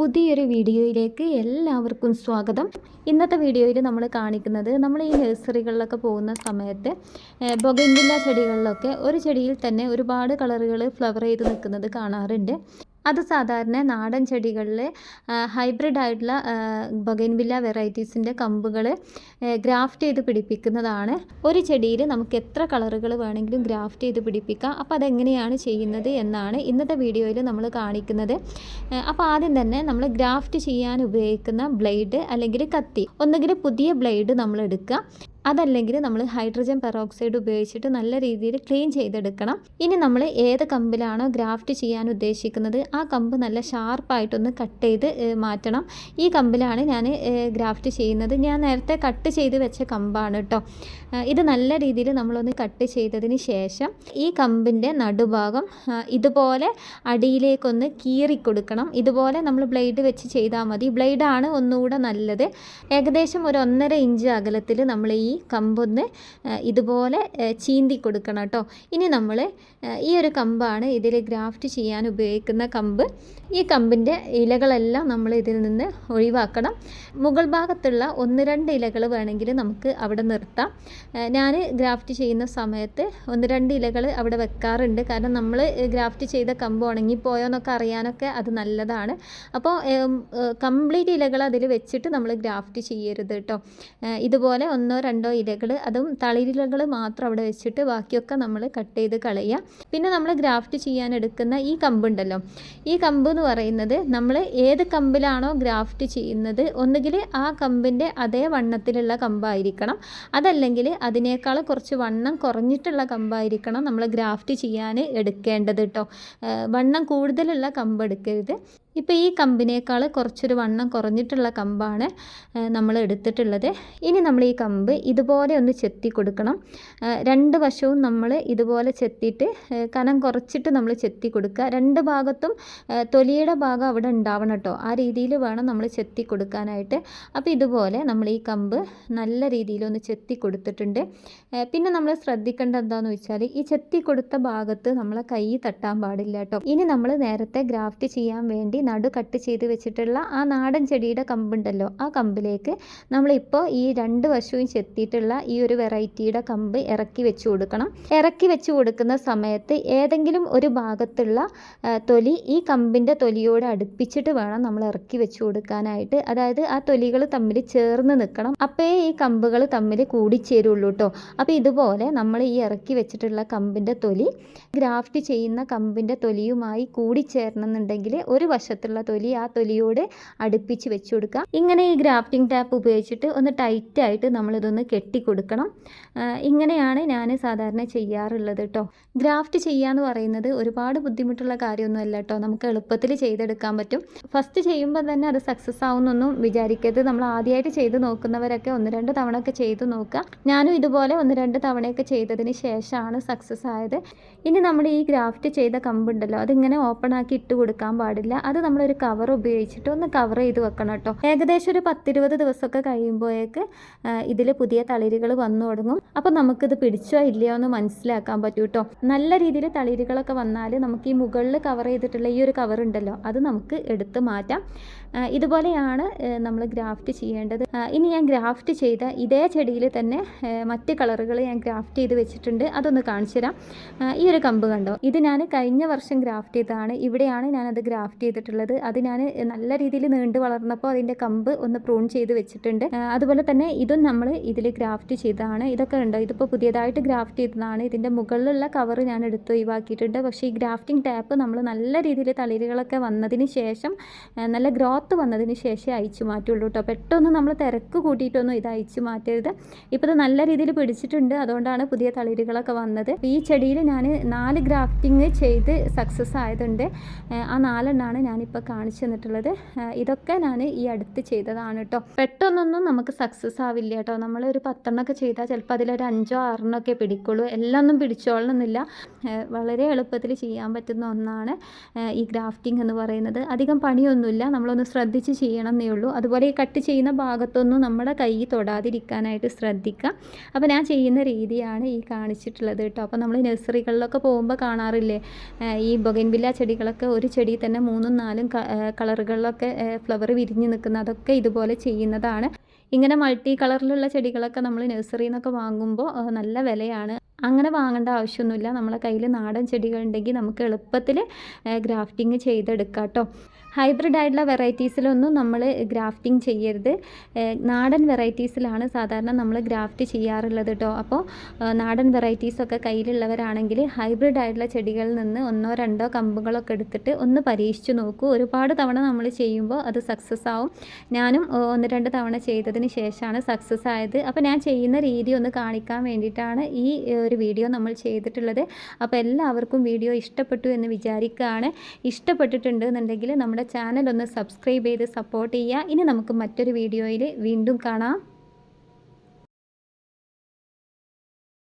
പുതിയൊരു വീഡിയോയിലേക്ക് എല്ലാവർക്കും സ്വാഗതം. ഇന്നത്തെ വീഡിയോയിൽ നമ്മൾ കാണിക്കുന്നത് നമ്മൾ ഈ നഴ്സറികളിലൊക്കെ പോകുന്ന സമയത്ത് ബൊഗൻവില്ല ചെടികളിലൊക്കെ ഒരു ചെടിയിൽ തന്നെ ഒരുപാട് കളറുകൾ ഫ്ലവർ ചെയ്ത് നിൽക്കുന്നത് കാണാറുണ്ട്. അത് സാധാരണ നാടൻ ചെടികളിൽ ഹൈബ്രിഡ് ആയിട്ടുള്ള ബൊഗൻവില്ല വെറൈറ്റീസിന്റെ കമ്പുകൾ ഗ്രാഫ്റ്റ് ചെയ്ത് പിടിപ്പിക്കുന്നതാണ്. ഒരു ചെടിയിൽ നമുക്ക് എത്ര കളറുകൾ വേണമെങ്കിലും ഗ്രാഫ്റ്റ് ചെയ്ത് പിടിപ്പിക്കാം. അപ്പോൾ അതെങ്ങനെയാണ് ചെയ്യുന്നത് എന്നാണ് ഇന്നത്തെ വീഡിയോയിൽ നമ്മൾ കാണിക്കുന്നത്. അപ്പോൾ ആദ്യം തന്നെ നമ്മൾ ഗ്രാഫ്റ്റ് ചെയ്യാൻ ഉപയോഗിക്കുന്ന ബ്ലേഡ് അല്ലെങ്കിൽ കത്തി. ഒന്നുകിൽ പുതിയ ബ്ലേഡ് നമ്മൾ എടുക്കുക. അതല്ലെങ്കിൽ നമ്മൾ ഹൈഡ്രജൻ പെറോക്സൈഡ് ഉപയോഗിച്ചിട്ട് നല്ല രീതിയിൽ ക്ലീൻ ചെയ്തെടുക്കണം. ഇനി നമ്മൾ ഏത് കമ്പിലാണോ ഗ്രാഫ്റ്റ് ചെയ്യാൻ ഉദ്ദേശിക്കുന്നത് ആ കമ്പ് നല്ല ഷാർപ്പായിട്ടൊന്ന് കട്ട് ചെയ്ത് മാറ്റണം. ഈ കമ്പിലാണ് ഞാൻ ഗ്രാഫ്റ്റ് ചെയ്യുന്നത്. ഞാൻ നേരത്തെ കട്ട് ചെയ്ത് വെച്ച കമ്പാണ് കേട്ടോ ഇത് നല്ല രീതിയിൽ നമ്മളൊന്ന് കട്ട് ചെയ്തതിന് ശേഷം ഈ കമ്പിന്റെ നടുഭാഗം ഇതുപോലെ അടിയിലേക്കൊന്ന് കീറി കൊടുക്കണം. ഇതുപോലെ നമ്മൾ ബ്ലേഡ് വെച്ച് ചെയ്താൽ മതി. ബ്ലേഡാണ് ഒന്നുകൂടെ നല്ലത്. ഏകദേശം ഒരു ഒന്നര ഇഞ്ച് അകലത്തിൽ നമ്മൾ ഈ കമ്പൊന്ന് ഇതുപോലെ ചീന്തി കൊടുക്കണം കേട്ടോ. ഇനി നമ്മൾ ഈ ഒരു കമ്പാണ് ഇതിൽ ഗ്രാഫ്റ്റ് ചെയ്യാൻ ഉപയോഗിക്കുന്ന കമ്പ്. ഈ കമ്പിന്റെ ഇലകളെല്ലാം നമ്മൾ ഇതിൽ നിന്ന് ഒഴിവാക്കണം. മുകൾ ഭാഗത്തുള്ള ഒന്ന് രണ്ട് ഇലകൾ വേണമെങ്കിൽ നമുക്ക് അവിടെ നിർത്താം. ഞാൻ ഗ്രാഫ്റ്റ് ചെയ്യുന്ന സമയത്ത് ഒന്ന് രണ്ട് ഇലകൾ അവിടെ വെക്കാറുണ്ട്. കാരണം നമ്മൾ ഗ്രാഫ്റ്റ് ചെയ്ത കമ്പ് ഉണങ്ങിപ്പോയോ എന്നൊക്കെ അറിയാനൊക്കെ അത് നല്ലതാണ്. അപ്പോൾ കംപ്ലീറ്റ് ഇലകൾ അതിൽ വെച്ചിട്ട് നമ്മൾ ഗ്രാഫ്റ്റ് ചെയ്യരുത് കേട്ടോ. ഇതുപോലെ ഒന്നോ രണ്ടോ ഇലകൾ അതും തളിരിലകൾ മാത്രം അവിടെ വെച്ചിട്ട് ബാക്കിയൊക്കെ നമ്മൾ കട്ട് ചെയ്ത് കളയുക പിന്നെ നമ്മൾ ഗ്രാഫ്റ്റ് ചെയ്യാൻ എടുക്കുന്ന ഈ കമ്പുണ്ടല്ലോ ഈ കമ്പ് എന്ന് പറയുന്നത് നമ്മൾ ഏത് കമ്പിലാണോ ഗ്രാഫ്റ്റ് ചെയ്യുന്നത് ഒന്നുകിൽ ആ കമ്പിന്റെ അതേ വണ്ണത്തിലുള്ള കമ്പായിരിക്കണം. അതല്ലെങ്കിൽ അതിനേക്കാൾ കുറച്ച് വണ്ണം കുറഞ്ഞിട്ടുള്ള കമ്പായിരിക്കണം നമ്മൾ ഗ്രാഫ്റ്റ് ചെയ്യാൻ എടുക്കേണ്ടത് കേട്ടോ വണ്ണം കൂടുതലുള്ള കമ്പ് എടുക്കരുത്. ഇപ്പോൾ ഈ കമ്പിനേക്കാൾ കുറച്ചൊരു വണ്ണം കുറഞ്ഞിട്ടുള്ള കമ്പാണ് നമ്മൾ എടുത്തിട്ടുള്ളത്. ഇനി നമ്മൾ ഈ കമ്പ് ഇതുപോലെ ഒന്ന് ചെത്തി കൊടുക്കണം. രണ്ട് വശവും നമ്മൾ ഇതുപോലെ ചെത്തിയിട്ട് കനം കുറച്ചിട്ട് നമ്മൾ ചെത്തി കൊടുക്കുക. രണ്ട് ഭാഗത്തും തൊലിയുടെ ഭാഗം അവിടെ ഉണ്ടാവണം കേട്ടോ. ആ രീതിയിൽ വേണം നമ്മൾ ചെത്തി കൊടുക്കാനായിട്ട്. അപ്പോൾ ഇതുപോലെ നമ്മൾ ഈ കമ്പ് നല്ല രീതിയിലൊന്ന് ചെത്തി കൊടുത്തിട്ടുണ്ട്. പിന്നെ നമ്മൾ ശ്രദ്ധിക്കേണ്ട എന്താണെന്ന് വെച്ചാൽ ഈ ചെത്തി കൊടുത്ത ഭാഗത്ത് നമ്മളെ കൈ തട്ടാൻ പാടില്ല കേട്ടോ. ഇനി നമ്മൾ നേരത്തെ ഗ്രാഫ്റ്റ് ചെയ്യാൻ വേണ്ടി നടു കട്ട് ചെയ്ത് വെച്ചിട്ടുള്ള ആ നാടൻ ചെടിയുടെ കമ്പുണ്ടല്ലോ. ആ കമ്പിലേക്ക് നമ്മളിപ്പോൾ ഈ രണ്ട് വശവും ചെത്തിയിട്ടുള്ള ഈ ഒരു വെറൈറ്റിയുടെ കമ്പ് ഇറക്കി വെച്ച് കൊടുക്കണം. ഇറക്കി വെച്ച് കൊടുക്കുന്ന സമയത്ത് ഏതെങ്കിലും ഒരു ഭാഗത്തുള്ള തൊലി ഈ കമ്പിന്റെ തൊലിയോട് അടുപ്പിച്ചിട്ട് വേണം നമ്മൾ ഇറക്കി വെച്ച് കൊടുക്കാനായിട്ട്. അതായത് ആ തൊലികൾ തമ്മിൽ ചേർന്ന് നിൽക്കണം. അപ്പോഴേ ഈ കമ്പുകൾ തമ്മിൽ കൂടിച്ചേരുള്ളൂ കേട്ടോ. അപ്പോൾ ഇതുപോലെ നമ്മൾ ഈ ഇറക്കി വെച്ചിട്ടുള്ള കമ്പിന്റെ തൊലി ഗ്രാഫ്റ്റ് ചെയ്യുന്ന കമ്പിന്റെ തൊലിയുമായി കൂടിച്ചേരണമെന്നുണ്ടെങ്കിൽ ഒരു വശത്തുള്ള തൊലി ആ തൊലിയോട് അടുപ്പിച്ച് വെച്ച് കൊടുക്കുക ഇങ്ങനെ ഈ ഗ്രാഫ്റ്റിംഗ് ടാപ്പ് ഉപയോഗിച്ചിട്ട് ഒന്ന് ടൈറ്റായിട്ട് നമ്മളിതൊന്ന് കെട്ടി കൊടുക്കണം ഇങ്ങനെയാണ് ഞാൻ സാധാരണ ചെയ്യാറുള്ളത് കേട്ടോ ഗ്രാഫ്റ്റ് ചെയ്യാന്ന് പറയുന്നത് ഒരുപാട് ബുദ്ധിമുട്ടുള്ള കാര്യമൊന്നുമല്ല കേട്ടോ നമുക്ക് എളുപ്പത്തിൽ ചെയ്തെടുക്കാൻ പറ്റും. ഫസ്റ്റ് ചെയ്യുമ്പോൾ തന്നെ അത് സക്സസ് ആവുന്നൊന്നും വിചാരിക്കരുത്. നമ്മൾ ആദ്യമായിട്ട് ചെയ്ത് നോക്കുന്നവരൊക്കെ ഒന്ന് രണ്ട് തവണ ഒക്കെ ചെയ്ത് നോക്കുക. ഞാനും ഇതുപോലെ ഒന്ന് രണ്ട് തവണയൊക്കെ ചെയ്തതിന് ശേഷമാണ് സക്സസ് ആയത്. ഇനി നമ്മൾ ഈ ഗ്രാഫ്റ്റ് ചെയ്ത കമ്പുണ്ടല്ലോ അതിങ്ങനെ ഓപ്പൺ ആക്കി ഇട്ട് കൊടുക്കാൻ പാടില്ല. അത് നമ്മളൊരു കവർ ഉപയോഗിച്ചിട്ട് ഒന്ന് കവർ ചെയ്ത് വെക്കണം കേട്ടോ. ഏകദേശം ഒരു പത്തിരുപത് ദിവസമൊക്കെ കഴിയുമ്പോഴേക്ക് ഇതിൽ പുതിയ തളിരുകൾ വന്നു തുടങ്ങും. അപ്പോൾ നമുക്കിത് പിടിച്ചോ ഇല്ലയോ എന്ന് മനസ്സിലാക്കാൻ പറ്റും കേട്ടോ. നല്ല രീതിയിൽ തളിരുകളൊക്കെ വന്നാൽ നമുക്ക് ഈ മുകളിൽ കവർ ചെയ്തിട്ടുള്ള ഈ ഒരു കവർ ഉണ്ടല്ലോ അത് നമുക്ക് എടുത്ത് മാറ്റാം. ഇതുപോലെയാണ് നമ്മൾ ഗ്രാഫ്റ്റ് ചെയ്യേണ്ടത്. ഇനി ഞാൻ ഗ്രാഫ്റ്റ് ചെയ്ത ഇതേ ചെടിയിൽ തന്നെ മറ്റ് കളറുകൾ ഞാൻ ഗ്രാഫ്റ്റ് ചെയ്ത് വെച്ചിട്ടുണ്ട്. അതൊന്ന് കാണിച്ചു തരാം. ഈ ഒരു കമ്പ് കണ്ടോ? ഇത് ഞാൻ കഴിഞ്ഞ വർഷം ഗ്രാഫ്റ്റ് ചെയ്തതാണ്. ഇവിടെയാണ് ഞാനത് ഗ്രാഫ്റ്റ് ചെയ്തിട്ടുള്ളത്. അത് ഞാൻ നല്ല രീതിയിൽ നീണ്ട് വളർന്നപ്പോൾ അതിന്റെ കമ്പ് ഒന്ന് പ്രൂൺ ചെയ്ത് വെച്ചിട്ടുണ്ട്. അതുപോലെ തന്നെ ഇതും നമ്മൾ ഇതിൽ ഗ്രാഫ്റ്റ് ചെയ്തതാണ്. ഇതൊക്കെ ഉണ്ടോ ഇതിപ്പോൾ പുതിയതായിട്ട് ഗ്രാഫ്റ്റ് ചെയ്തതാണ്. ഇതിന്റെ മുകളിലുള്ള കവർ ഞാൻ എടുത്ത് ഒഴിവാക്കിയിട്ടുണ്ട്. പക്ഷേ ഈ ഗ്രാഫ്റ്റിംഗ് ടാപ്പ് നമ്മൾ നല്ല രീതിയിൽ തളിരുകളൊക്കെ വന്നതിന് ശേഷം നല്ല ഗ്രോത്ത് വന്നതിന് ശേഷം അയച്ചു മാറ്റുള്ളൂ കേട്ടോ. പെട്ടെന്ന് നമ്മൾ തിരക്ക് കൂട്ടിയിട്ടൊന്നും ഇത് അയച്ചു മാറ്റരുത്. ഇപ്പോൾ ഇത് നല്ല രീതിയിൽ പിടിച്ചിട്ടുണ്ട്. അതുകൊണ്ടാണ് പുതിയ തളിരുകളൊക്കെ വന്നത്. ഈ ചെടിയിൽ ഞാൻ നാല് ഗ്രാഫ്റ്റിംഗ് ചെയ്ത് സക്സസ് ആയതുണ്ട്. ആ, നാലെണ്ണാണ് നാലെണ്ണമാണ് ഞാനിപ്പോൾ കാണിച്ചു തന്നിട്ടുള്ളത്. ഇതൊക്കെ ഞാൻ ഈ അടുത്ത് ചെയ്തതാണ് കേട്ടോ പെട്ടെന്നൊന്നും നമുക്ക് സക്സസ് ആവില്ല കേട്ടോ ഒരു പത്തെണ്ണമൊക്കെ ചെയ്താൽ ചിലപ്പോൾ അതിലൊരു അഞ്ചോ ആറെണ്ണമൊക്കെ പിടിക്കുള്ളൂ. എല്ലാം പിടിച്ചോളണമെന്നില്ല വളരെ എളുപ്പത്തിൽ ചെയ്യാൻ പറ്റുന്ന ഒന്നാണ് ഈ ഗ്രാഫ്റ്റിംഗ് എന്ന് പറയുന്നത്. അധികം പണിയൊന്നുമില്ല. നമ്മളൊന്ന് ശ്രദ്ധിച്ച് ചെയ്യണം എന്നേ ഉള്ളൂ. അതുപോലെ ഈ കട്ട് ചെയ്യുന്ന ഭാഗത്തൊന്നും നമ്മുടെ കൈ തൊടാതിരിക്കാനായിട്ട് ശ്രദ്ധിക്കുക അപ്പോൾ ഞാൻ ചെയ്യുന്ന രീതിയാണ് ഈ കാണിച്ചിട്ടുള്ളത് കേട്ടോ അപ്പോൾ നമ്മൾ നഴ്സറികളിലൊക്കെ പോകുമ്പോൾ കാണാറില്ലേ? ഈ ബൊഗൻവില്ല ചെടികളൊക്കെ ഒരു ചെടിയിൽ തന്നെ മൂന്നും നാലും കളറുകളിലൊക്കെ ഫ്ലവർ വിരിഞ്ഞ് നിൽക്കുന്ന അതൊക്കെ ഇതുപോലെ ചെയ്യുന്നതാണ്. ഇങ്ങനെ മൾട്ടി കളറിലുള്ള ചെടികളൊക്കെ നമ്മൾ നഴ്സറിയിൽ നിന്നൊക്കെ വാങ്ങുമ്പോൾ നല്ല വിലയാണ്. അങ്ങനെ വാങ്ങേണ്ട ആവശ്യമൊന്നുമില്ല. നമ്മളെ കയ്യിൽ നാടൻ ചെടികളുണ്ടെങ്കിൽ നമുക്ക് എളുപ്പത്തിൽ ഗ്രാഫ്റ്റിംഗ് ചെയ്തെടുക്കാം കേട്ടോ. ഹൈബ്രിഡ് ആയിട്ടുള്ള വെറൈറ്റീസിലൊന്നും നമ്മൾ ഗ്രാഫ്റ്റിംഗ് ചെയ്യരുത്. നാടൻ വെറൈറ്റീസിലാണ് സാധാരണ നമ്മൾ ഗ്രാഫ്റ്റ് ചെയ്യാറുള്ളത് കേട്ടോ അപ്പോൾ നാടൻ വെറൈറ്റീസൊക്കെ കയ്യിലുള്ളവരാണെങ്കിൽ ഹൈബ്രിഡ് ആയിട്ടുള്ള ചെടികളിൽ നിന്ന് ഒന്നോ രണ്ടോ കമ്പുകളൊക്കെ എടുത്തിട്ട് ഒന്ന് പരീക്ഷിച്ച് നോക്കൂ. ഒരുപാട് തവണ നമ്മൾ ചെയ്യുമ്പോൾ അത് സക്സസ് ആവും. ഞാനും ഒന്ന് രണ്ട് തവണ ചെയ്തതിന് ശേഷമാണ് സക്സസ് ആയത്. അപ്പോൾ ഞാൻ ചെയ്യുന്ന രീതി ഒന്ന് കാണിക്കാൻ വേണ്ടിയിട്ടാണ് ഈ ഒരു വീഡിയോ നമ്മൾ ചെയ്തിട്ടുള്ളത്. അപ്പോൾ എല്ലാവർക്കും വീഡിയോ ഇഷ്ടപ്പെട്ടു എന്ന് വിചാരിക്കുകയാണ് ഇഷ്ടപ്പെട്ടിട്ടുണ്ട് എന്നുണ്ടെങ്കിൽ നമ്മുടെ ചാനൽ ഒന്ന് സബ്സ്ക്രൈബ് ചെയ്ത് സപ്പോർട്ട് ചെയ്യുക. ഇനി നമുക്ക് മറ്റൊരു വീഡിയോയിൽ വീണ്ടും കാണാം.